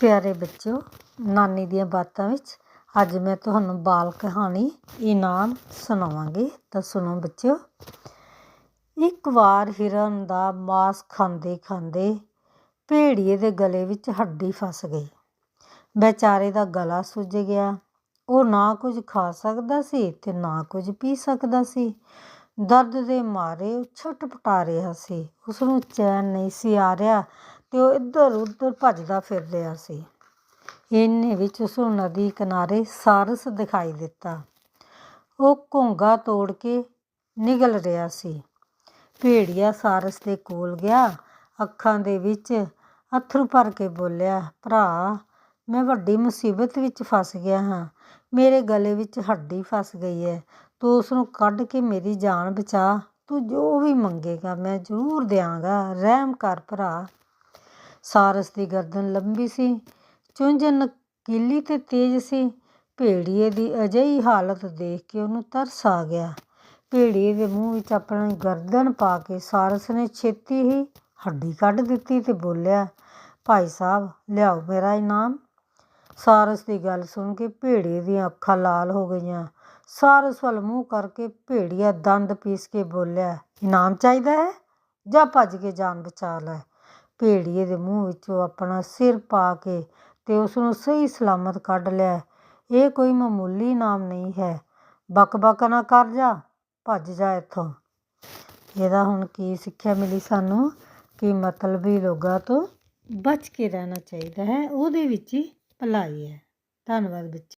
ਪਿਆਰੇ ਬੱਚਿਓ, ਨਾਨੀ ਦੀਆਂ ਬਾਤਾਂ ਵਿੱਚ ਅੱਜ ਮੈਂ ਤੁਹਾਨੂੰ ਬਾਲ ਕਹਾਣੀ ਇਨਾਮ ਸੁਣਾਵਾਂਗੀ। ਤਾਂ ਸੁਣੋ ਬੱਚਿਓ, ਇੱਕ ਵਾਰ ਹਿਰਨ ਦਾ ਮਾਸ ਖਾਂਦੇ ਖਾਂਦੇ ਭੇੜੀਏ ਦੇ ਗਲੇ ਵਿੱਚ ਹੱਡੀ ਫਸ ਗਈ। ਬੇਚਾਰੇ ਦਾ ਗਲਾ ਸੁੱਜ ਗਿਆ। ਉਹ ਨਾ ਕੁਝ ਖਾ ਸਕਦਾ ਸੀ ਤੇ ਨਾ ਕੁਝ ਪੀ ਸਕਦਾ ਸੀ। ਦਰਦ ਦੇ ਮਾਰੇ ਉਹ ਛਟਪਟਾ ਰਿਹਾ ਸੀ। ਉਸ ਨੂੰ ਚੈਨ ਨਹੀਂ ਸੀ ਆ ਰਿਹਾ ਅਤੇ ਉਹ ਇੱਧਰ ਉੱਧਰ ਭੱਜਦਾ ਫਿਰ ਰਿਹਾ ਸੀ। ਇੰਨੇ ਵਿੱਚ ਉਸ ਨੂੰ ਨਦੀ ਕਿਨਾਰੇ ਸਾਰਸ ਦਿਖਾਈ ਦਿੱਤਾ। ਉਹ ਘੋਂਗਾ ਤੋੜ ਕੇ ਨਿਗਲ ਰਿਹਾ ਸੀ। ਭੇੜੀਆ ਸਾਰਸ ਦੇ ਕੋਲ ਗਿਆ, ਅੱਖਾਂ ਦੇ ਵਿੱਚ ਅਥਰੂ ਭਰ ਕੇ ਬੋਲਿਆ, ਭਰਾ, ਮੈਂ ਵੱਡੀ ਮੁਸੀਬਤ ਵਿੱਚ ਫਸ ਗਿਆ ਹਾਂ। ਮੇਰੇ ਗਲੇ ਵਿੱਚ ਹੱਡੀ ਫਸ ਗਈ ਹੈ ਤੂੰ ਉਸ ਨੂੰ ਕੱਢ ਕੇ ਮੇਰੀ ਜਾਨ ਬਚਾ। ਤੂੰ ਜੋ ਵੀ ਮੰਗੇਗਾ ਮੈਂ ਜ਼ਰੂਰ ਦਿਆਂਗਾ। ਰਹਿਮ ਕਰ ਭਰਾ। ਸਾਰਸ ਦੀ ਗਰਦਨ ਲੰਬੀ ਸੀ ਚੁੰਝ ਨਕੀਲੀ ਤੇ ਤੇਜ਼ ਸੀ। ਭੇੜੀਏ ਦੀ ਅਜਿਹੀ ਹਾਲਤ ਦੇਖ ਕੇ ਉਹਨੂੰ ਤਰਸ ਆ ਗਿਆ। ਭੇੜੀਏ ਦੇ ਮੂੰਹ ਵਿੱਚ ਆਪਣੀ ਗਰਦਨ ਪਾ ਕੇ ਸਾਰਸ ਨੇ ਛੇਤੀ ਹੀ ਹੱਡੀ ਕੱਢ ਦਿੱਤੀ ਤੇ ਬੋਲਿਆ, ਭਾਈ ਸਾਹਿਬ, ਲਿਆਓ ਮੇਰਾ ਇਨਾਮ। ਸਾਰਸ ਦੀ ਗੱਲ ਸੁਣ ਕੇ ਭੇੜੀਏ ਦੀਆਂ ਅੱਖਾਂ ਲਾਲ ਹੋ ਗਈਆਂ। ਸਾਰਸ ਵੱਲ ਮੂੰਹ ਕਰਕੇ ਭੇੜੀਆ ਦੰਦ ਪੀਸ ਕੇ ਬੋਲਿਆ, ਇਨਾਮ ਚਾਹੀਦਾ ਹੈ ਜਾਂ ਭੱਜ ਕੇ ਜਾਨ ਬਚਾ ਲੈ? ਭੇੜੀਏ ਦੇ ਮੂੰਹ ਵਿੱਚੋਂ ਆਪਣਾ ਸਿਰ ਪਾ ਕੇ ਤੇ ਉਸਨੂੰ ਸਹੀ ਸਲਾਮਤ ਕੱਢ ਲਿਆ। ਇਹ ਕੋਈ ਮਾਮੂਲੀ ਇਨਾਮ ਨਹੀਂ ਹੈ। ਬਕ ਬਕ ਨਾ ਕਰ ਜਾ, ਭੱਜ ਜਾ ਇੱਥੋਂ। ਇਹਦਾ ਹੁਣ ਕੀ ਸਿੱਖਿਆ ਮਿਲੀ ਸਾਨੂੰ? ਕਿ ਮਤਲਬੀ ਲੋਕਾਂ ਤੋਂ ਬਚ ਕੇ ਰਹਿਣਾ ਚਾਹੀਦਾ ਹੈ, ਉਹਦੇ ਵਿੱਚ ਹੀ ਭਲਾਈ ਹੈ। ਧੰਨਵਾਦ ਬੱਚੇ।